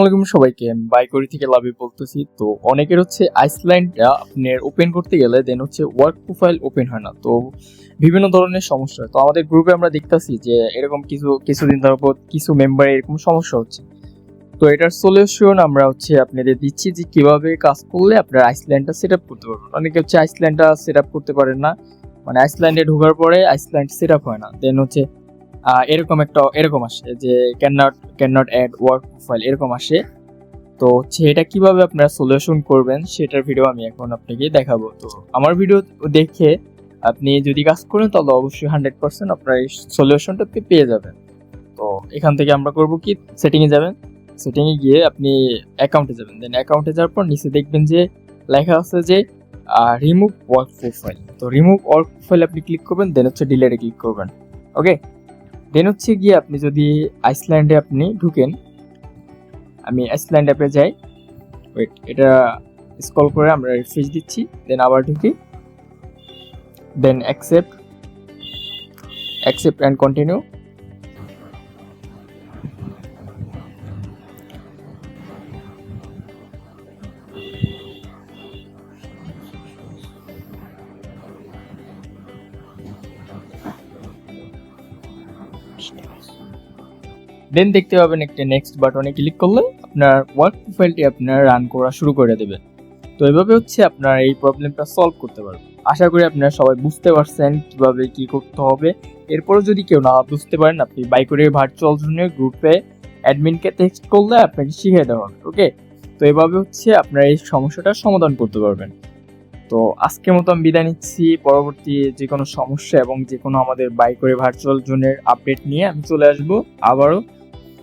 আসসালামাইকুম সবাইকে। বাইকরি থেকে লাভি বলতেছি। তো অনেকের হচ্ছে আইসল্যান্ডটা আপনার ওপেন করতে গেলে দেন হচ্ছে ওয়ার্ক প্রোফাইল ওপেন হয় না। তো বিভিন্ন ধরনের সমস্যা। তো আমাদের গ্রুপে আমরা দেখতাছি যে এরকম কিছু, কিছুদিন পর কিছু মেম্বারের এরকম সমস্যা হচ্ছে। তো এটার সলিউশন আমরা হচ্ছে আপনাদের দিচ্ছি যে কীভাবে কাজ করলে আপনার আইসল্যান্ডটা সেট আপ করতে পারবেন। অনেকে হচ্ছে আইসল্যান্ডটা সেট আপ করতে পারেন না। মানে আইসল্যান্ডে ঢোকার পরে আইসল্যান্ড সেট আপ হয় না। দেন হচ্ছে এরকম একটা, এরকম আসে যে can not can not add work profile এরকম আসে। তো হচ্ছে এটা কীভাবে আপনারা সলিউশন করবেন সেটার ভিডিও আমি এখন আপনাকে দেখাবো। তো আমার ভিডিও দেখে আপনি যদি কাজ করেন, তাহলে অবশ্যই হান্ড্রেড পার্সেন্ট আপনার এই সলিউশনটা পেয়ে যাবেন। তো এখান থেকে আমরা করব কি? সেটিংয়ে যাবেন। সেটিংয়ে গিয়ে আপনি অ্যাকাউন্টে যাবেন। দেন অ্যাকাউন্টে যাওয়ার পর নিচে দেখবেন যে লেখা আছে যে রিমুভ ওয়ার্ক প্রোফাইল তো রিমুভ ওয়ার্ক প্রোফাইল আপনি ক্লিক করবেন দেন হচ্ছে ডিলেটে ক্লিক করবেন। ওকে দেন হচ্ছে গিয়ে আপনি যদি আইসল্যান্ডে আপনি ঢুকেন, আমি আইসল্যান্ড অ্যাপে যাই ওয়েট এটা স্কল করে আমরা রিফ্রেশ দিচ্ছি দেন আবার ঢুকি then accept accept and continue then দেখতে পাবেন একটা নেক্সট বাটনে ক্লিক করলে আপনার ওয়ার্ক প্রোফাইলটি আপনার রান করা শুরু করে দেবে। তো এভাবে হচ্ছে আপনার এই প্রবলেমটা সলভ করতে পারবেন। আশা করি আপনারা সবাই বুঝতে পারছেন কীভাবে কি করতে হবে। এরপরও যদি কেউ না বুঝতে পারেন, আপনি বাইকরে ভার্চুয়াল জুনের গ্রুপে অ্যাডমিনকে টেক্সট করলে আপনাকে শিখিয়ে দেওয়া হবে ওকে তো এভাবে হচ্ছে আপনার এই সমস্যাটার সমাধান করতে পারবেন। তো আজকের মতো আমি বিদায় নিচ্ছি। পরবর্তী যে কোনো সমস্যা এবং যে কোনো আমাদের বাইকরে ভার্চুয়াল জোনের আপডেট নিয়ে আমি চলে আসব। আবারও